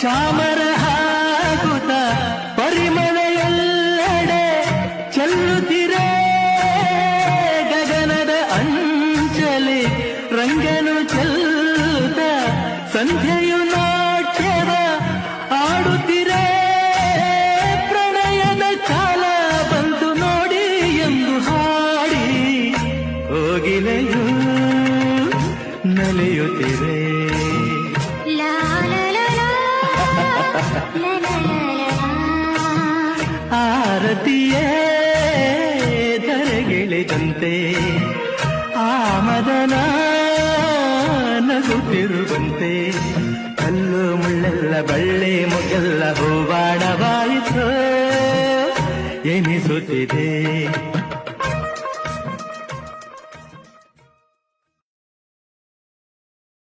ಚಾಮರ ಹಾಕುತ್ತ ಪರಿಮಳ ಎಲ್ಲೆಡೆ ಚೆಲ್ಲುತ್ತಿರೆ ಗಗನದ ಅಂಚಲಿ ರಂಗನು ಚೆಲ್ಲುತ್ತ ಸಂಧ್ಯೆಯು ನಾಟ್ಯದ ಆಡುತ್ತಿರೆ ಪ್ರಣಯದ ಕಾಲ ಬಂತು ನೋಡಿ ಎಂದು ಹಾಡಿ ಹೋಗಿಲೆಯು ನಲಿಯುತ್ತಿರೆ. ಆರತಿಯೇ ಆ ಮದನ ನಗುತ್ತಿರುವಂತೆ ಕಲ್ಲು ಮುಳ್ಳೆಲ್ಲ ಬಳ್ಳಿ ಮುಗೆಲ್ಲ ಹೂವಾಡವಾಯಿತು ಎನಿಸುತ್ತಿದೆ.